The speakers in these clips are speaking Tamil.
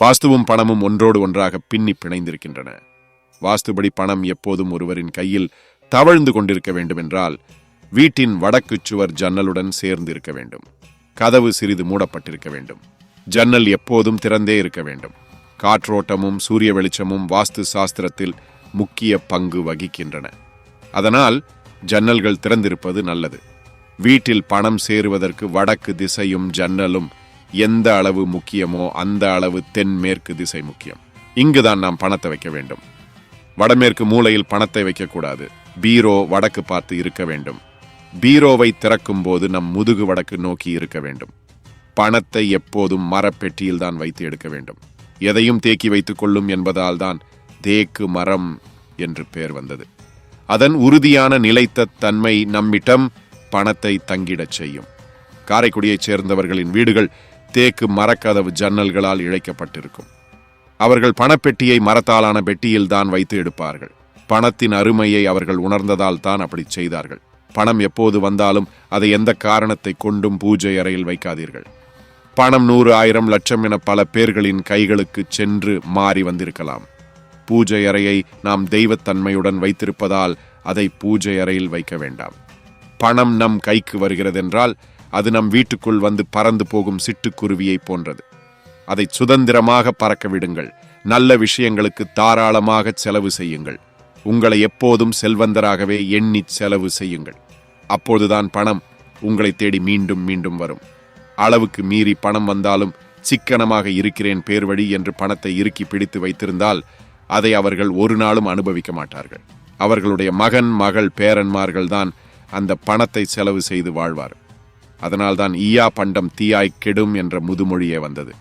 வாஸ்துவும் பணமும் ஒன்றோடு ஒன்றாக பின்னி பிணைந்திருக்கின்றன. வாஸ்துபடி பணம் எப்போதும் ஒருவரின் கையில் தவழ்ந்து கொண்டிருக்க வேண்டுமென்றால் வீட்டின் வடக்கு சுவர் ஜன்னலுடன் சேர்ந்து இருக்க வேண்டும். கதவு சிறிது மூடப்பட்டிருக்க வேண்டும். ஜன்னல் எப்போதும் திறந்தே இருக்க வேண்டும். காற்றோட்டமும் சூரிய வெளிச்சமும் வாஸ்து சாஸ்திரத்தில் முக்கிய பங்கு வகிக்கின்றன. அதனால் ஜன்னல்கள் திறந்திருப்பது நல்லது. வீட்டில் பணம் சேருவதற்கு வடக்கு திசையும் ஜன்னலும் எந்த அளவு முக்கியமோ அந்த அளவு தென்மேற்கு திசை முக்கியம். இங்குதான் நாம் பணத்தை வைக்க வேண்டும். வடமேற்கு மூலையில் பணத்தை வைக்கக்கூடாது. பீரோ வடக்கு பார்த்து இருக்க வேண்டும். பீரோவை திறக்கும் போது நம் முதுகு வடக்கு நோக்கி இருக்க வேண்டும். பணத்தை எப்போதும் மரப்பெட்டியில் தான் வைத்து எடுக்க வேண்டும். எதையும் தேக்கி வைத்துக் கொள்ளும் என்பதால் தான் தேக்கு மரம் என்று பெயர் வந்தது. அதன் உறுதியான நிலைத்த தன்மை நம்மிடம் பணத்தை தங்கிடச் செய்யும். காரைக்குடியைச் சேர்ந்தவர்களின் வீடுகள் தேக்கு மரக்கதவு ஜன்னல்களால் இழைக்கப்பட்டிருக்கும். அவர்கள் பணப்பெட்டியை மரத்தாலான பெட்டியில் தான் வைத்து எடுப்பார்கள். பணத்தின் அருமையை அவர்கள் உணர்ந்ததால் தான் அப்படி செய்தார்கள். பணம் எப்போது வந்தாலும் அதை எந்த காரணத்தை கொண்டும் பூஜை அறையில் வைக்காதீர்கள். பணம் நூறு ஆயிரம் லட்சம் என பல பேர்களின் கைகளுக்கு சென்று மாறி வந்திருக்கலாம். பூஜை அறையை நாம் தெய்வத்தன்மையுடன் வைத்திருப்பதால் அதை பூஜை அறையில் வைக்க வேண்டாம். பணம் நம் கைக்கு வருகிறதென்றால் அது நம் வீட்டுக்குள் வந்து பறந்து போகும் சிட்டுக்குருவியை போன்றது. அதை சுதந்திரமாக பறக்க விடுங்கள். நல்ல விஷயங்களுக்கு தாராளமாக செலவு செய்யுங்கள். உங்களை எப்போதும் செல்வந்தராகவே எண்ணி செலவு செய்யுங்கள். அப்போதுதான் பணம் உங்களை தேடி மீண்டும் மீண்டும் வரும். அளவுக்கு மீறி பணம் வந்தாலும் சிக்கனமாக இருக்கிறேன் பேர் வழி என்று பணத்தை இறுக்கி பிடித்து வைத்திருந்தால் அதை அவர்கள் ஒரு நாளும் அனுபவிக்க மாட்டார்கள். அவர்களுடைய மகன் மகள் பேரன்மார்கள் தான் அந்த பணத்தை செலவு செய்து வாழ்வார் அதனால்தான் ஈயா பண்டம் தீயாய் கெடும் என்ற முதுமொழியே வந்தது.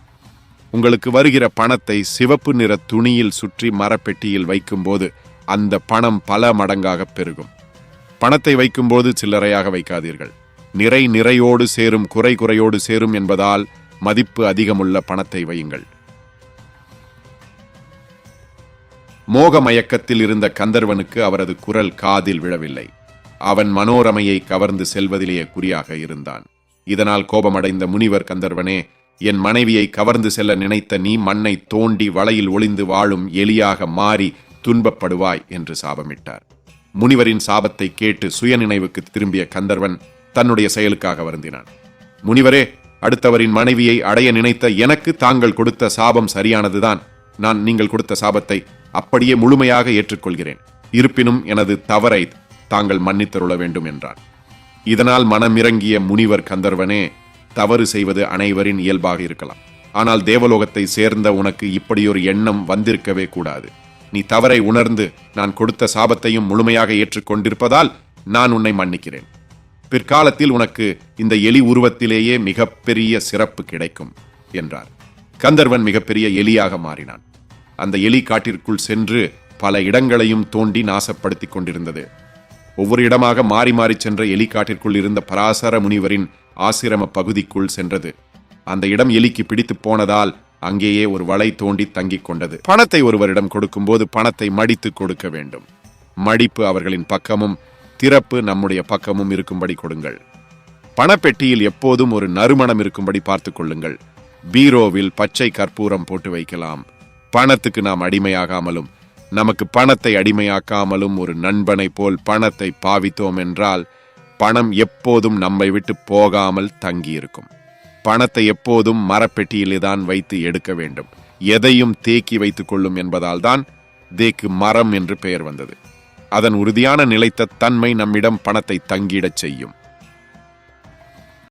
உங்களுக்கு வருகிற பணத்தை சிவப்பு நிற துணியில் சுற்றி மரப்பெட்டியில் வைக்கும்போது அந்த பணம் பல மடங்காக பெருகும். பணத்தை வைக்கும்போது சில்லறையாக வைக்காதீர்கள். நிறை நிறையோடு சேரும் குறை குறையோடு சேரும் என்பதால் மதிப்பு அதிகமுள்ள பணத்தை வையுங்கள். மோக மயக்கத்தில் இருந்த கந்தர்வனுக்கு அவரது குரல் காதில் விழவில்லை. அவன் மனோரமையை கவர்ந்து செல்வதிலேயே குறியாக இருந்தான். இதனால் கோபமடைந்த முனிவர் கந்தர்வனே என் மனைவியை கவர்ந்து செல்ல நினைத்த நீ மண்ணை தோண்டி வலையில் ஒளிந்து வாழும் எலியாக மாறி துன்பப்படுவாய் என்று சாபமிட்டார். முனிவரின் சாபத்தை கேட்டு சுயநினைவுக்கு திரும்பிய கந்தர்வன் தன்னுடைய செயலுக்காக வருந்தினான். முனிவரே அடுத்தவரின் மனைவியை அடைய நினைத்த எனக்கு தாங்கள் கொடுத்த சாபம் சரியானதுதான். நான் நீங்கள் கொடுத்த சாபத்தை அப்படியே முழுமையாக ஏற்றுக்கொள்கிறேன். இருப்பினும் எனது தவறை தாங்கள் மன்னித்தருள வேண்டும் என்றான். இதனால் மனமிறங்கிய முனிவர் கந்தர்வனே தவறு செய்வது அனைவரின் இயல்பாக இருக்கலாம். ஆனால் தேவலோகத்தை சேர்ந்த உனக்கு இப்படியொரு எண்ணம் வந்திருக்கவே கூடாது. நீ தவறை உணர்ந்து நான் கொடுத்த சாபத்தையும் முழுமையாக ஏற்றுக்கொண்டிருப்பதால் நான் உன்னை மன்னிக்கிறேன். பிற்காலத்தில் உனக்கு இந்த எலி உருவத்திலேயே மிகப்பெரிய சிறப்பு கிடைக்கும் என்றார். கந்தர்வன் மிகப்பெரிய எலியாக மாறினான். அந்த எலி காட்டிற்குள் சென்று பல இடங்களையும் தோண்டி நாசப்படுத்திக் கொண்டிருந்தது. ஒவ்வொரு இடமாக மாறி மாறி சென்ற எலிக்காட்டிற்குள் இருந்த பராசர முனிவரின் ஆசிரம பகுதிக்குள் சென்றது. அந்த இடம் எலிக்கு பிடித்து போனதால் அங்கேயே ஒரு வலை தோண்டி தங்கிக் கொண்டது. பணத்தை ஒருவரிடம் கொடுக்கும்போது பணத்தை மடித்து கொடுக்க வேண்டும். மடிப்பு அவர்களின் பக்கமும் திறப்பு நம்முடைய பக்கமும் இருக்கும்படி கொடுங்கள். பணப்பெட்டியில் எப்போதும் ஒரு நறுமணம் இருக்கும்படி பார்த்துக் கொள்ளுங்கள். பீரோவில் பச்சை கற்பூரம் போட்டு வைக்கலாம். பணத்துக்கு நாம் அடிமையாகாமலும் நமக்கு பணத்தை அடிமையாக்காமலும் ஒரு நண்பனைப் போல் பணத்தை பாவித்தோம் என்றால் பணம் எப்போதும் நம்மை விட்டு போகாமல் தங்கியிருக்கும். பணத்தை எப்போதும் மரப்பெட்டியிலே தான் வைத்து எடுக்க வேண்டும். எதையும் தேக்கி வைத்துக் கொள்ளும் என்பதால் தான் தேக்கு மரம் என்று பெயர் வந்தது. அதன் உறுதியான நிலைத்த தன்மை நம்மிடம் பணத்தை தங்கிடச் செய்யும்.